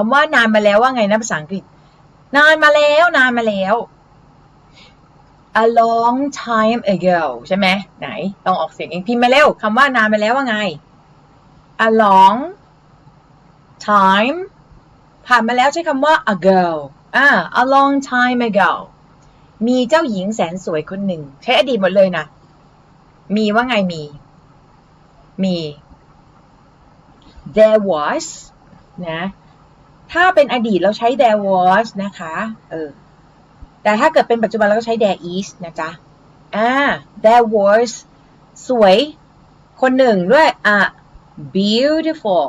คำว่านานมาแล้วว่าไงนะภาษาอังกฤษ นานมาแล้ว นานมาแล้ว a long time ago ใช่ไหมไหนลองออกเสียงเองพิมพ์มาเร็วคำว่านานมาแล้วว่าไง a long time ผ่านมาแล้วใช้คำว่า ago อ่า a long time ago มีเจ้าหญิงแสนสวยคนหนึ่ง ใช้อดีตหมดเลยนะ มีว่าไงมี มี there was นะ ถ้าเป็นอดีตเราใช้ there was นะคะ เออ แต่ถ้าเกิดเป็นปัจจุบันเราก็ใช้ there is นะจ๊ะ อ่า there was สวย คนหนึ่งด้วย อะ beautiful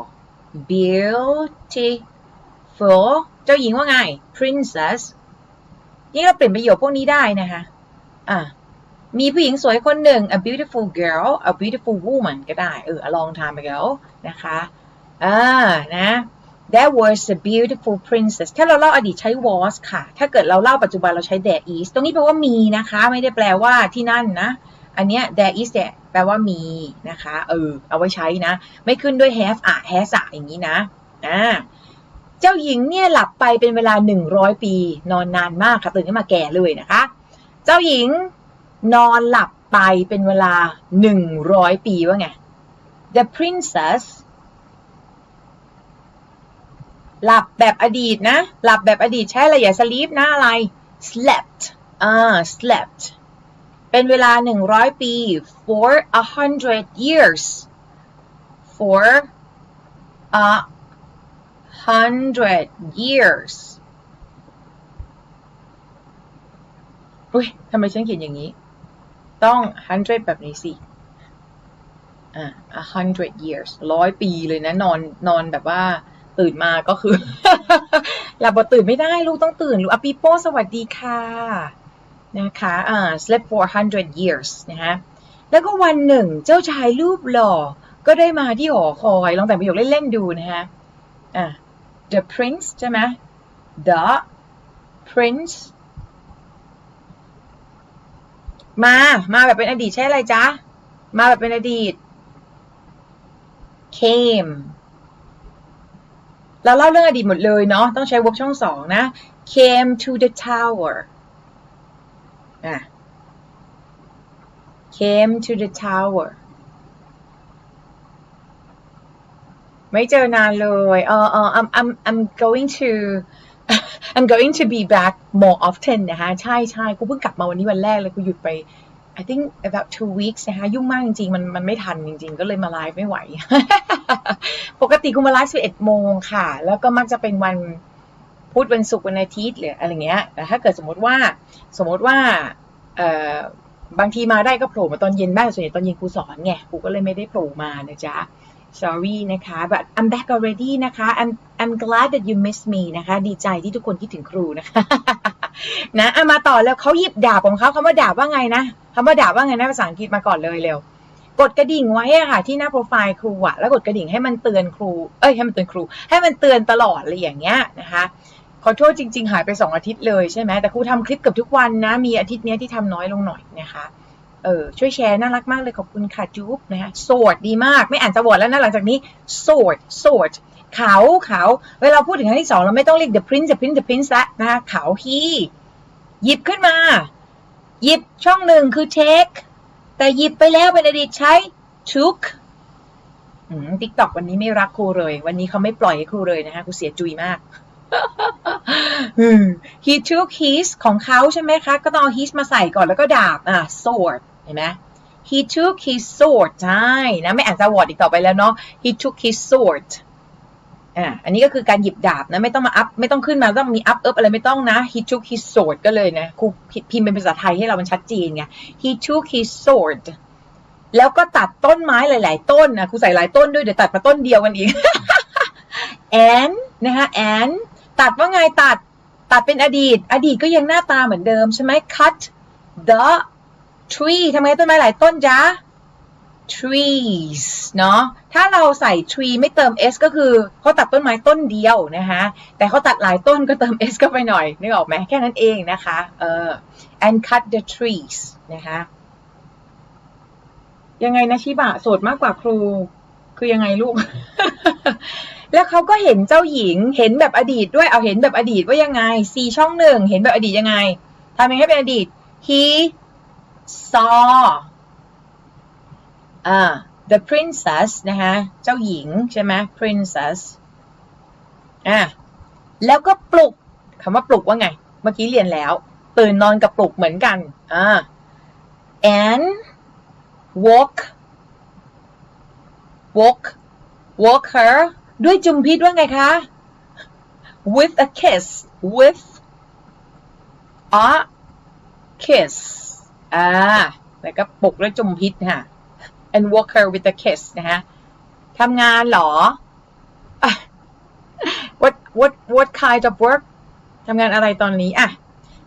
beautiful เจ้าหญิงว่าไง princess นี่เราเปลี่ยนประโยคพวกนี้ได้นะคะ อะ มีผู้หญิงสวยคนหนึ่ง a beautiful girl a beautiful woman ก็ได้ เออ a long time ago นะคะ อ่า นะ That was a beautiful princess ถ้าเราเล่าอดีตใช้ was ค่ะ ถ้าเกิดเราเล่าปัจจุบันเราใช้ there is ตรงนี้แปลว่ามีนะคะ ไม่ได้แปลว่าที่นั่นนะ อันเนี้ย there is เนี่ยแปลว่ามีนะคะ เออ เอาไว้ใช้นะ ไม่ขึ้นด้วย have อะ has อะอย่างนี้นะ อ่า เจ้าหญิงเนี่ยหลับไปเป็นเวลา 100 ปี นอนนานมากค่ะ ตื่นขึ้นมาแก่เลยนะคะ เจ้าหญิงนอนหลับไปเป็นเวลา 100 ปีว่าไง The princess หลับแบบอดีตนะ หลับแบบอดีตใช้อะไรอย่า sleep นะอะไร slept อ่า slept เป็นเวลา 100 ปี for a hundred years for a hundred years อุ้ยทำไมฉันเขียนอย่างนี้ ต้อง hundred แบบนี้สิอ่า a hundred years ร้อยปีเลยนะ นอนนอนแบบว่า ตื่นมาก็คือหลับบตื่นไม่ได้ลูกต้องตื่นลูกอปีโป้สวัสดีค่ะนะคะอ่า slept for hundred years นะฮะแล้วก็วันหนึ่งเจ้าชายรูปหล่อ ก็ได้มาที่หอคอย ลองแต่งประโยคเล่นๆดูนะฮะอ่า the prince ใช่ไหม the prince มา มาแบบเป็นอดีตใช่อะไรจ๊ะ มาแบบเป็นอดีต came เราเล่าเรื่องอดีตหมดเลยเนาะต้องใช้ verb ช่องสองนะ came to the tower อะ came to the tower ไม่เจอนานเลยเออเออ I'm I'm I'm going to I'm going to be back more often นะคะใช่ใช่กูเพิ่งกลับมาวันนี้วันแรกเลยกูหยุดไป I think about two weeks นะคะยุ่งมากจริงๆ มันมันไม่ทันจริง ๆ ก็เลยมาไลฟ์ไม่ไหว ปกติกูมาไลฟ์11โมงค่ะ แล้วก็มักจะเป็นวันพุธวันศุกร์วันอาทิตย์หรืออะไรเงี้ยแต่ถ้าเกิดสมมติว่าสมมติว่าเอ่อบางทีมาได้ก็โผล่มาตอนเย็นบ้างส่วนใหญ่ตอนเย็นครูสอนไงครูก็เลยไม่ได้โผล่มานะจ๊ะ sorry นะคะ but I'm back already นะคะ I'm I'm glad that you miss me นะคะ ดีใจที่ทุกคนคิดถึงครูนะคะ นะเอามาต่อแล้วเขาหยิบดาบของเขาคำว่าดาบว่าไงนะคำว่าดาบว่าไงนะภาษาอังกฤษมาก่อนเลยเร็ว กดกระดิ่งไว้อะค่ะ ที่หน้าโปรไฟล์ครูอะแล้วกดกระดิ่งให้มันเตือนครู เอ้ยให้มันเตือนครู ให้มันเตือนตลอดอะไรอย่างเงี้ยนะคะขอโทษจริง ๆ หายไปสองอาทิตย์เลยใช่ไหมแต่ครูทำคลิปเกับทุกวันนะ มีอาทิตย์นี้ที่ทำน้อยลงหน่อยนะคะ เออช่วยแชร์น่ารักมากเลยขอบคุณค่ะจุ๊บนะคะโสดดีมากไม่อ่านจะวอดแล้วนะหลังจากนี้โสดโสดเขาเขาเวลาพูดถึงครั้งที่สองเราไม่ต้องเรียก the prince the prince the prince ละนะคะเขา he หยิบขึ้นมา หยิบช่องหนึ่งคือ take แต่หยิบไปแล้วเป็นอดีตใช้ took ติ๊กตอกวันนี้ไม่รักครูเลย วันนี้เขาไม่ปล่อยให้ครูเลยนะคะครูเสียจุยมาก he took his ของเขาใช่ไหมคะ ก็ต้องเอา his มาใส่ก่อนแล้วก็ดาบอะ sword ห็นไหม he took his sword ใช่นะไม่อ่านจะวอดอีกต่อไปแล้วเนาะ he took his sword อะอันนี้ก็คือการหยิบดาบนะไม่ต้องมาอัพไม่ต้องขึ้นมาต้องมี up up อะไรไม่ต้องนะ he took his sword ก็เลยนะครูพิมพ์เป็นภาษาไทยให้เรามันชัดเจนไง he took his sword แล้วก็ตัดต้นไม้หลาย ๆ ต้นนะครูใส่หลายต้นด้วยเดี๋ยวตัดมาต้นเดียวกันอีก and นะคะ and ตัดว่าไงตัดตัดเป็นอดีต อดีตก็ยังหน้าตาเหมือนเดิมใช่ไหม cut the tree ทำไมต้นไม้หลายต้นจ๊ะ trees เนาะถ้าเราใส่ tree ไม่เติม s ก็คือเขาตัดต้นไม้ต้นเดียวนะคะแต่เขาตัดหลายต้นก็เติม s เข้าไปหน่อยนึกออกไหมแค่นั้นเองนะคะเออ and cut the trees นะคะยังไงนะชิบะโสดมากกว่าครู คือยังไงลูก แล้วเขาก็เห็นเจ้าหญิงเห็นแบบอดีตด้วยเอาเห็นแบบอดีตว่ายังไง C ช่องหนึ่งเห็นแบบอดีตยังไงทำยังไงให้เป็นอดีต he saw อ่า the princess นะคะเจ้าหญิงใช่ไหม princess อะแล้วก็ปลุกคำว่าปลุกว่าไง เมื่อกี้เรียนแล้ว ตื่นนอนกับปลุกเหมือนกันอ่า and woke woke woke her ด้วยจุมพิษว่าไงคะ with a kiss with a kiss อ่าแล้วก็ปลุกด้วจุมพิษค่ะ and woke her with a kiss นะฮะทำงานเหรอ what what what kind of work ทำงานอะไรตอนนี้อะ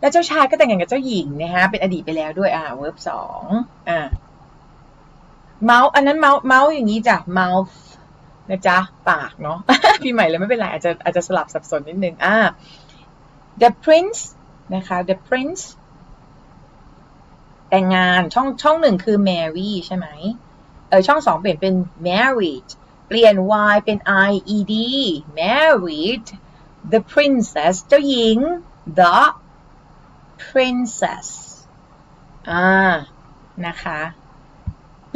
แล้วเจ้าชายก็แต่งงานกับเจ้าหญิงนะฮะเป็นอดีตไปแล้วด้วยอ่า verb สองอ่า mouth อันนั้น mouth mouth อย่างนี้จ้ะ mouth นะจ๊ะ ปากเนาะพี่ใหม่เลยไม่เป็นไรอาจจะอาจจะสลับสับสนนิดนึงอ่า the prince นะคะ the prince แต่งงานช่องช่องหนึ่งคือ marry ใช่ไหมเออช่องสองเปลี่ยนเป็น married เปลี่ยน y เป็น i e d married the princess เจ้าหญิง the princess อ่านะคะ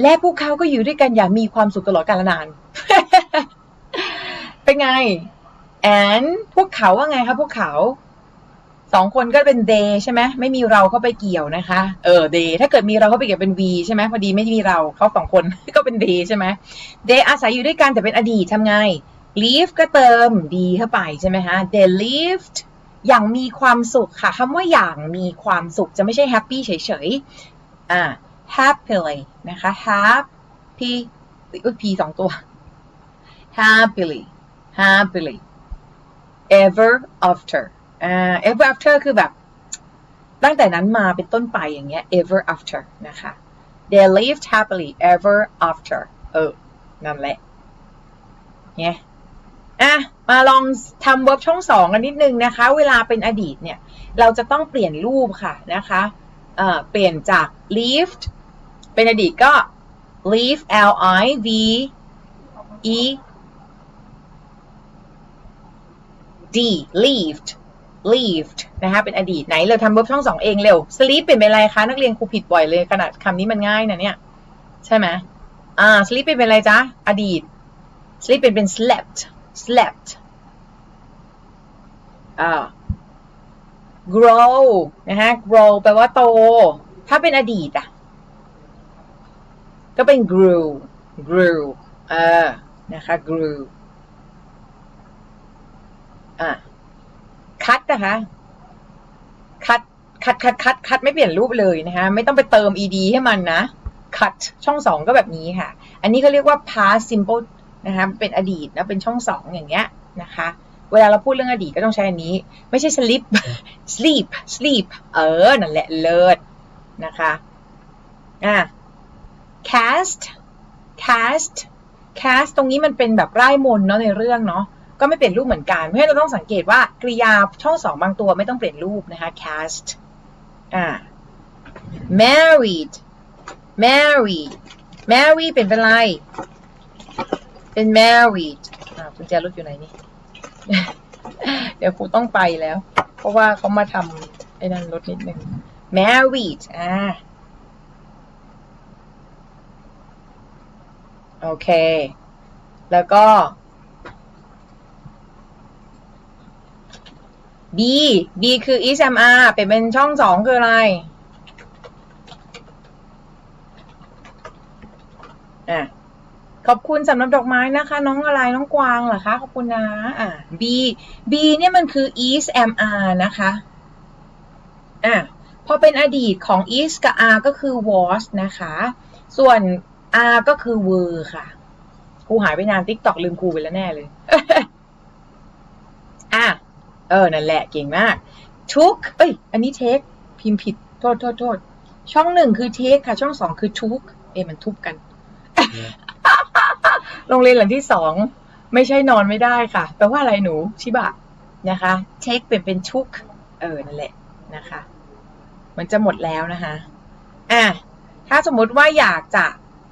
และพวกเขาก็อยู่ด้วยกันอย่างมีความสุขตลอดกาลนาน เป็นไง and พวกเขาว่าไงคะพวกเขา สองคนก็เป็น they ใช่ไหมไม่มีเราเข้าไปเกี่ยวนะคะ เออ they ถ้าเกิดมีเราเข้าไปเกี่ยวเป็น we ใช่ไหมพอดีไม่มีเราเขาสองคน ก็เป็น they ใช่ไหม they อาศัยอยู่ด้วยกันแต่เป็นอดีตทำไง live ก็เติม d เข้าไปใช่ไหมคะ they lived อย่างมีความสุขค่ะคำว่าอย่างมีความสุขจะไม่ใช่ happy เฉยๆอ่า happily นะคะ happy อุ้ย p สองตัว happily happily ever after อ่า ever after คือแบบ ตั้งแต่นั้นมาเป็นต้นไปอย่างเงี้ย ever after นะคะ they lived happily ever after เออ นั่นแหละเนี่ยอะ มาลองทำ verb ช่องสองกันนิดนึงนะคะ เวลาเป็นอดีตเนี่ย เราจะต้องเปลี่ยนรูปค่ะนะคะเอ่อเปลี่ยนจาก lived เป็นอดีตก็ live L I V E D lived lived นะคะเป็นอดีตไหนเราทำ verb ช่องสองเองเร็ว sleep เปลี่ยนเป็นอะไรคะ นักเรียนครูผิดบ่อยเลยขนาดคำนี้มันง่ายนะเนี่ย ใช่ไหมอ่า sleep เปลี่ยนเป็นอะไรจ๊ะ อดีต sleep เปลี่ยนเป็น slept slept อ่า grow นะฮะ grow แปลว่าโต ถ้าเป็นอดีตอะ ก็เป็น grew grew เออนะคะ grew อะ cut นะคะ cut cut cut cut cut ไม่เปลี่ยนรูปเลยนะคะ ไม่ต้องไปเติม ed ให้มันนะ cut ช่องสองก็แบบนี้ค่ะ อันนี้เขาเรียกว่า past simple นะคะ เป็นอดีตนะเป็นช่องสองอย่างเงี้ยนะคะ เวลาเราพูดเรื่องอดีตก็ต้องใช้อันนี้ ไม่ใช่ sleep sleep sleep เออ นั่นแหละเลิศนะคะอะ cast cast cast ตรงนี้มันเป็นแบบไร่มนเนาะในเรื่องเนาะ ก็ไม่เปลี่ยนรูปเหมือนกัน เพราะฉะนั้นเราต้องสังเกตว่ากริยาช่องสองบางตัวไม่ต้องเปลี่ยนรูปนะคะ cast อ่า married married married เป็นเป็นไร เป็น married อ่าคุณแจรถอยู่ไหนนี่ เดี๋ยวครูต้องไปแล้ว เพราะว่าเขามาทำไอ้นั่นรถนิดนึง married อ่าโอเค แล้วก็ B B คือ is am are เป็นเป็นช่องสองคืออะไรอะขอบคุณสำหรับดอกไม้นะคะ น้องอะไรน้องกวางเหรอคะ ขอบคุณนะอะ B B เนี่ยมันคือ is am are นะคะอะพอเป็นอดีตของ is กับ are ก็คือ was นะคะ ส่วน R ก็คือ were ค่ะครูหายไปนานติ๊กตอกลืมครูไปแล้วแน่เลย อะ เออ นั่นแหละเก่งมาก took เอ้ย อันนี้ take พิมพ์ผิด โทษโทษโทษ ช่องหนึ่งคือ take ค่ะ ช่องสองคือ took เอ้มันทุบกัน โรงเรียนหลังที่สอง ไม่ใช่นอนไม่ได้ค่ะ แปลว่าอะไรหนู ชิบะ นะคะ take เปลี่ยนเป็น took เออ นั่นแหละนะคะ มันจะหมดแล้วนะคะ อะ ถ้าสมมุติว่าอยากจะ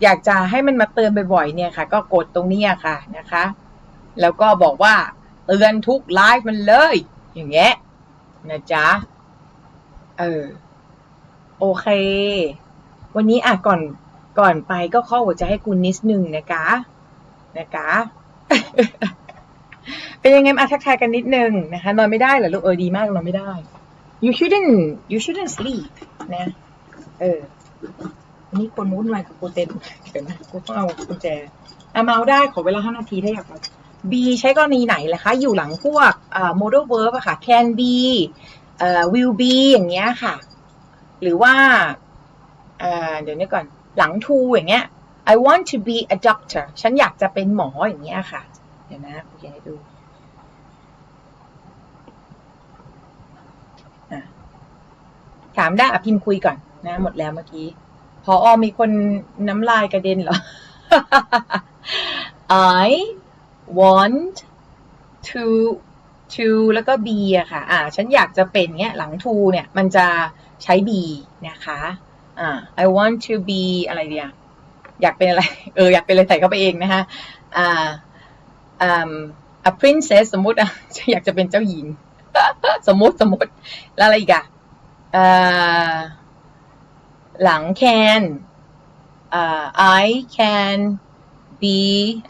อยากจะให้มันมาเตือนบ่อยๆเนี่ยค่ะ ก็กดตรงนี้ค่ะนะคะ แล้วก็บอกว่า เตือนทุกไลฟ์มันเลย อย่างเงี้ยนะจ๊ะ เออ โอเค วันนี้อะก่อนก่อนไปก็ข้อหัวใจให้คุณนิดนึงนะคะนะคะเป็นยังไงมาทักทายกันนิดนึงนะคะนอนไม่ได้เหรอลูกเออดีมากนอนไม่ได้ you shouldn't you shouldn't sleep นะเออนนี้คนวุ่นวายกับกูเต็มเดี๋ยวนะกูต้องเอากุญแจอะเมาได้ขอเวลาห้านาทีถ้าอยากเอา B ใช้กรณีไหนล่ะคะ อยู่หลังพวก modal verb อะค่ะ can be will be อย่างเงี้ยค่ะ หรือว่าเอ่อเดี๋ยวนี้ก่อน หลัง to อย่างเงี้ย I want to be a doctor ฉันอยากจะเป็นหมออย่างเงี้ยค่ะ เดี๋ยวนะกูจะให้ดูถามได้อพิมพ์คุยก่อนนะ หมดแล้วเมื่อกี้ พออมีคนน้ำลายกระเด็นเหรอ I want to to แล้วก็ be อะค่ะ อ่า ฉันอยากจะเป็นเงี้ย หลัง to เนี่ย มันจะใช้ be นะคะ อ่า I want to be อะไรเดียอยากเป็นอะไร เออ อยากเป็นอะไรใส่เข้าไปเองนะคะ อ่าอ่า a princess สมมติอะอยากจะเป็นเจ้าหญิง สมมติสมมติ แล้วอะไรอีกอะอ่า หลัง can อ่า I can be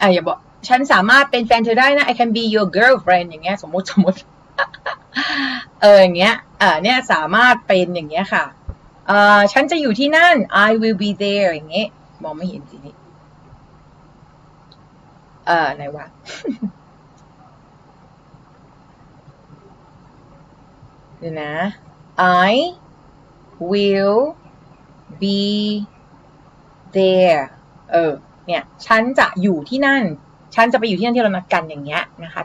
อะอย่าบอก ฉันสามารถเป็นแฟนเธอได้นะ I can be your girlfriend อย่างเงี้ย สมมติสมมติเอออย่างเงี้ยเออเนี่ยสามารถเป็นอย่างเงี้ยค่ะเออฉันจะอยู่ที่นั่น I will be there อย่างเงี้ยมองไม่เห็นสินี่เออไหนวะเดี๋ยวนะ I will be there เออ เนี่ย ฉันจะอยู่ที่นั่น ฉันจะไปอยู่ที่นั่นที่เรานัดกันอย่างเงี้ยนะคะ